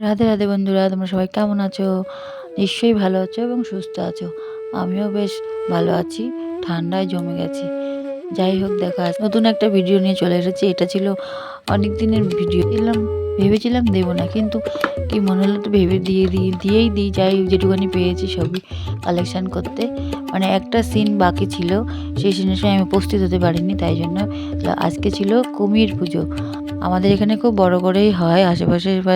রাধে রাধে বন্ধুরা, তোমরা সবাই কেমন আছো? নিশ্চয়ই ভালো আছো এবং সুস্থ আছো। আমিও বেশ ভালো আছি, ঠান্ডায় জমে গেছি। যাই হোক, দেখা নতুন একটা ভিডিও নিয়ে চলে এসেছি। এটা ছিল অনেক দিনের ভিডিও এলাম, ভেবেছিলাম দেবো না, কিন্তু কি মনে হলো তো ভেবে দিয়ে দিই, দিয়েই দিই, যাই যেটুকুনি পেয়েছি সবই কালেকশান করতে। মানে একটা সিন বাকি ছিল, সেই সিনের সময় আমি উপস্থিত হতে পারিনি, তাই জন্য আজকে ছিল কুমির পুজো। আমাদের এখানে খুব বড় করেই হয়। আশেপাশের বা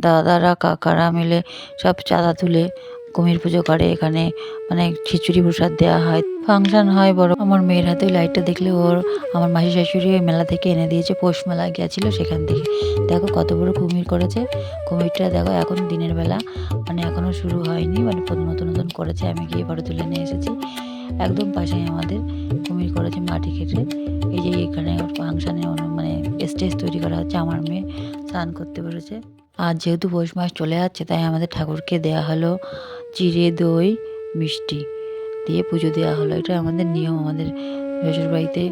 দাদারা, কাকারা মিলে সব চাঁদা তুলে কুমির পুজো করে। এখানে মানে খিচুড়ি প্রসাদ দেওয়া হয়। ফাংশন হয় বড়। আমার মেয়ের হাতে লাইটটা দেখলে ওর, আমার মাসি শাশুড়ি ওই মেলা থেকে এনে দিয়েছে। পৌষ মেলা গিয়েছিল সেখান থেকে। দেখো কত বড় কুমির করেছে। কুমিরটা দেখো এখন দিনের বেলা। মানে এখনও শুরু হয়নি। মানে নতুন নতুন করেছে। আমি গিয়ে ফটো তুলে নিয়ে এসেছি। একদম পাশেই আমাদের কুমির করেছে মাটি কেটে এই যে এখানে ফাংশানে মানে স্টেজ তৈরি করা হচ্ছে, আমার মেয়ে স্নান করতে বসেছে। আর যেহেতু পৌষ মাস চলে যাচ্ছে, তাই আমাদের ঠাকুরকে দেয়া হলো চিড়ে দই, মিষ্টি। দিয়ে পুজো দেওয়া হলো এটা আমাদের নিয়ম আমাদের শ্বশুর বাড়িতে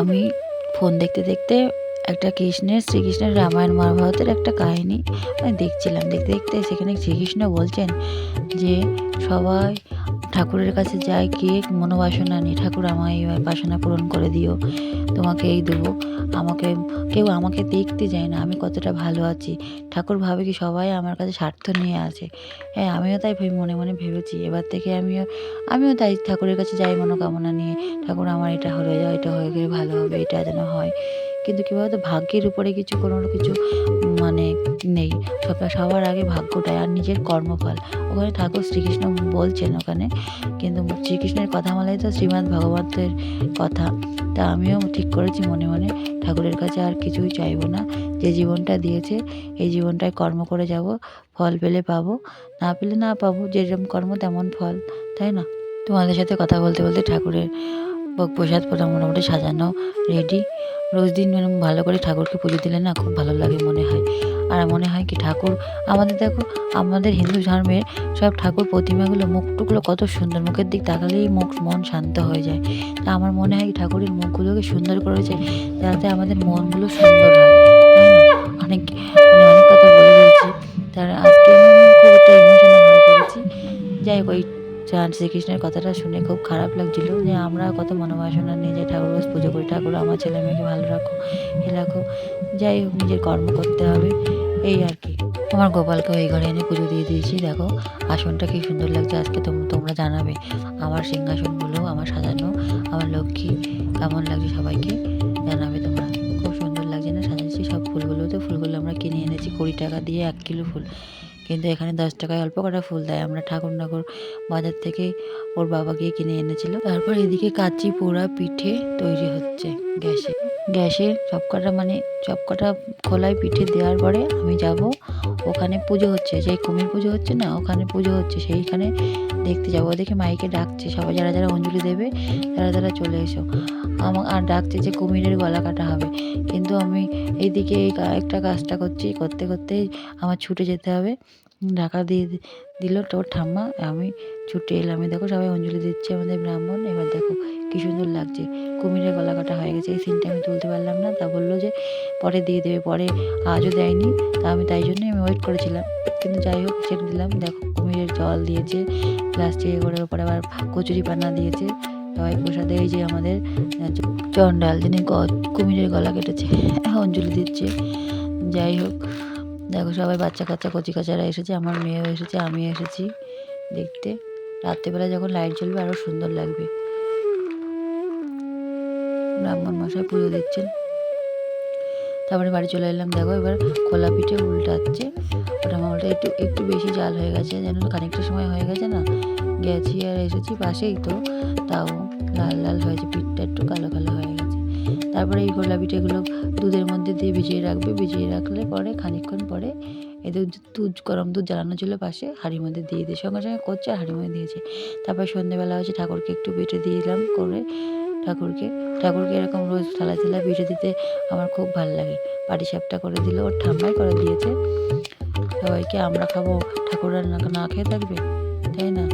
আমি ফোন দেখতে দেখতে একটা কৃষ্ণের, শ্রীকৃষ্ণের রামায়ণ মহাভারতের একটা কাহিনী আমি দেখছিলাম। দেখতে দেখতে সেখানে শ্রীকৃষ্ণ বলছেন যে সবাই ঠাকুরের কাছে যায় গিয়ে মনোবাসনা নিয়ে ঠাকুর আমায় এই বাসনা পূরণ করে দিও, তোমাকে এই দেবো। আমাকে, কেউ আমাকে দেখতে যায় না, আমি কতটা ভালো আছি। ঠাকুর ভাবে কি সবাই আমার কাছে স্বার্থ নিয়ে আছে? হ্যাঁ আমিও তাই মনে মনে ভেবেছি। এবার থেকে আমিও আমিও তাই ঠাকুরের কাছে যাই মনোকামনা নিয়ে। ঠাকুর আমার এটা হয়ে যাও এটা হয়ে গেলে ভালো হবে, এটা যেন হয়। কিন্তু কী বলতো, ভাগ্যের উপরে কিছু কোনো কিছু মানে নেই। সব সবার আগে ভাগ্যটাই আর নিজের কর্মফল। ওখানে ঠাকুর শ্রীকৃষ্ণ বলছেন ওখানে, কিন্তু শ্রীকৃষ্ণের কথা বলাই তো শ্রীমদ্ ভগবতের কথা। তা আমিও ঠিক করেছি মনে মনে, ঠাকুরের কাছে আর কিছুই চাইব না। যে জীবনটা দিয়েছে, এই জীবনটায় কর্ম করে যাব, ফল পেলে পাবো, না পেলে না পাবো, যেরকম কর্ম তেমন ফল, তাই না? তোমাদের সাথে কথা বলতে বলতে ঠাকুরের ভোগ প্রসাদ পুরো মোটামুটি সাজানো রেডি রোজ দিন ভালো করে ঠাকুরকে পুজো দিলে না খুব ভালো লাগে মনে হয়। আর মনে হয় কি ঠাকুর, আমাদের দেখো, আমাদের হিন্দু ধর্মের সব ঠাকুর প্রতিমাগুলো, মুখটুকুলো কত সুন্দর। মুখের দিক তাকালেই মুখ, মন শান্ত হয়ে যায়। তা আমার মনে হয় কি ঠাকুরের মুখগুলোকে সুন্দর করেছে যাতে আমাদের মনগুলো সুন্দর হয়, তাই না? অনেক মানে অনেক কথা বলে দিয়েছি তার আজকে খুব একটা ইমোশনাল হয়ে পড়েছি। যাই হোক চাঁদ শ্রীকৃষ্ণের কথাটা শুনে খুব খারাপ লাগছিল যে আমরা কত মনোবাসনা নিয়ে যে ঠাকুর পুজো করি। ঠাকুর, আমার ছেলে মেয়েকে ভালো রাখো, এ রাখো, যাই হোক, নিজের কর্ম করতে হবে, এই আর কি। আমার গোপালকে ওই ঘরে এনে পুজো দিয়ে দিয়েছি, দেখো, আসনটা কি সুন্দর লাগছে, আজকে তোম- তোমরা জানাবে। আমার সিংহাসনগুলো, আমার সাজানো, আমার লক্ষ্মী, কেমন লাগছে সবাইকে জানাবে তোমরা। খুব সুন্দর লাগছে না, সাজাচ্ছি সব ফুলগুলো তো ফুলগুলো আমরা কিনে এনেছি কুড়ি টাকা দিয়ে এক কিলো ফুল। কিন্তু এখানে দশ টাকায় অল্প কটা ফুল দেয়। আমরা ঠাকুর নগর বাজার থেকে ওর বাবা গিয়ে কিনে এনেছিল। তারপর এদিকে কাঁচি পোড়া পিঠে তৈরি হচ্ছে গ্যাসে। গ্যাসে সবকটা মানে সবকটা খোলায় পিঠে দেওয়ার পরে আমি যাব ওখানে পুজো হচ্ছে যে কুমির পুজো হচ্ছে না, ওখানে পুজো হচ্ছে, সেইখানে দেখতে যাব। দেখে মাইকে ডাকছে, সবাই যারা যারা অঞ্জলি দেবে, তারা তারা চলে এসো। আমার আর ডাকছে যে কুমিরের গলা কাটা হবে। কিন্তু আমি এইদিকে এই একটা কাজটা করছি, করতে করতে আমার ছুটে যেতে হবে। ঢাকা দিয়ে দিল। তোর ঠাম্মা আমি ছুটে এলাম। দেখো সবাই অঞ্জলি দিচ্ছে আমাদের ব্রাহ্মণ। এবার দেখো কি সুন্দর লাগছে। কুমিরের গলা কাটা হয়ে গেছে। এই সিনটা আমি তুলতে পারলাম না। তা বলল যে পরে দিয়ে দেবে। পরে আজও দেয়নি। তা আমি তাই জন্যই আমি ওয়েট করেছিলাম। কিন্তু যাই হোক ছেড়ে দিলাম। দেখো কুমিরের জল দিয়েছে। প্লাস্টিকে করে ওপরে আবার কচুরি পানা দিয়েছে। সবাই প্রসাদে এই যে আমাদের আহ, চ- চণ্ডাল যিনি কুমিরের গলা কেটেছে অঞ্জলি দিচ্ছে। যাই হোক। দেখো সবাই বাচ্চা কাচ্চা, কচি কাচারা এসেছে, আমার মেয়েও এসেছে আমি এসেছি দেখতে। রাত্রেবেলা যখন লাইট জ্বলবে আরও সুন্দর লাগবে। ব্রাহ্মণ মশাই পুজো দিচ্ছেন। তারপরে বাড়ি চলে এলাম, দেখো এবার খোলা পিঠে উল্টাচ্ছে। ওটা আমার ওটা একটু একটু বেশি জাল হয়ে গেছে, যেন খানিকটা সময় হয়ে গেছে না। গেছি আর এসেছি পাশেই তো, তাও লাল লাল হয়েছে, পিঠটা একটু কালো কালো হয়ে গেছে। তারপরে এই খোলা পিঠেগুলো দুধের মধ্যে দিয়ে ভিজিয়ে রাখবে। ভিজিয়ে রাখলে পরে খানিকক্ষণ পরে এদের দুধ, গরম দুধ জ্বালানো ছিল পাশে, হাঁড়ির মধ্যে দিয়ে দিয়ে, সঙ্গে সঙ্গে করছে আর হাঁড়ির মধ্যে দিয়েছে। তারপর সন্ধ্যেবেলা হচ্ছে ঠাকুরকে একটু পিঠে দিলাম করে ঠাকুরকে। ঠাকুরকে এরকম রোজ থালা থালা পিঠে দিতে আমার খুব ভালো লাগে। পাটি সাপটা করে দিল, ওর ঠাম্মাই করে দিয়েছে। সবাইকে আমরা খাব, ঠাকুর আর না খেয়ে থাকবে, তাই না?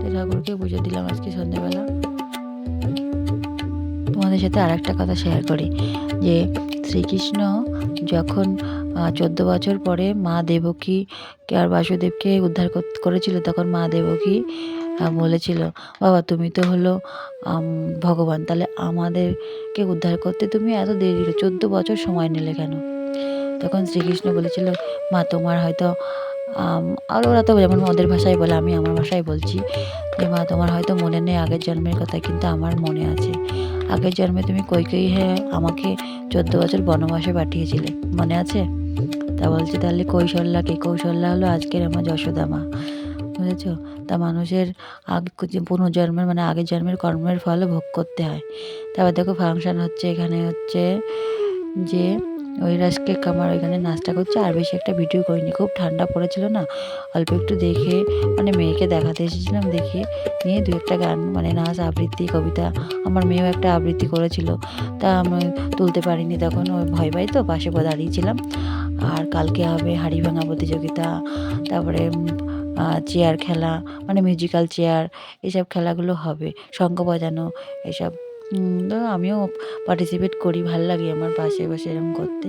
তো ঠাকুরকে পুজো দিলাম আজকে সন্ধ্যেবেলা তোমাদের সাথে আর একটা কথা শেয়ার করি, যে শ্রীকৃষ্ণ যখন চোদ্দ বছর পরে মা দেবকী আর বাসুদেবকে উদ্ধার কর- করেছিল, তখন মা দেবকী বলেছিল, বাবা, তুমি তো হলো ভগবান, তাহলে আমাদেরকে উদ্ধার করতে তুমি এত দেরি চোদ্দ বছর সময় নিলে কেন? তখন শ্রীকৃষ্ণ বলেছিল, মা, তোমার হয়তো আর ওরা তো যেমন ওদের ভাষায় বলে, আমি আমার ভাষায় বলছি, যে মা, তোমার হয়তো মনে নেই আগের জন্মের কথা, কিন্তু আমার মনে আছে। আগের জন্মে তুমি কই হ্যাঁ আমাকে চোদ্দ বছর বনবাসে পাঠিয়েছিলে, মনে আছে? তা বলছে তাহলে কৌশল্যা কে? কৌশল্যা হলো আজকের আমার যশোদা মা বুঝেছ? তা মানুষের আগে পুনর্জন্মের মানে আগের জন্মের কর্মের ফলে ভোগ করতে হয়। তারপর দেখো ফাংশন হচ্ছে, এখানে হচ্ছে যে ওই রাজকে আমার ওইখানে নাচটা করছে, আর বেশি একটা ভিডিও করিনি। খুব ঠান্ডা পড়েছিল না, অল্প একটু দেখে মানে মেয়েকে দেখাতে এসেছিলাম, দেখে নিয়ে দু একটা গান মানে নাচ, আবৃত্তি, কবিতা, আমার মেয়েও একটা আবৃত্তি করেছিল। তা আমি তুলতে পারিনি তখন, ওই ভয় পাই তো, পাশে দাঁড়িয়েছিলাম। আর কালকে হবে হাড়ি ভাঙা প্রতিযোগিতা, তারপরে চেয়ার খেলা মানে মিউজিক্যাল চেয়ার, এসব খেলাগুলো হবে, শঙ্খ বাজানো, এসব তো আমিও পার্টিসিপেট করি, ভালো লাগে আমার পাশে বসে এরকম করতে।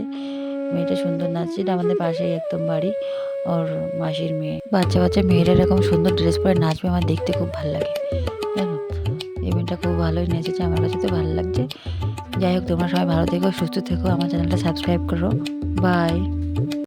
মেয়েটা সুন্দর নাচছে এটা আমাদের পাশেই একদম বাড়ি, ওর মাসির মেয়ে। বাচ্চা বাচ্চা মেয়েরা এরকম সুন্দর ড্রেস পরে নাচবে, আমার দেখতে খুব ভালো লাগে। জানো, এই মেয়েটা খুব ভালোই নেচেছে, আমার কাছে তো ভালো লাগছে। যাই হোক, তোমরা সবাই ভালো থেকো, সুস্থ থেকো, আমার চ্যানেলটা সাবস্ক্রাইব করো। বাই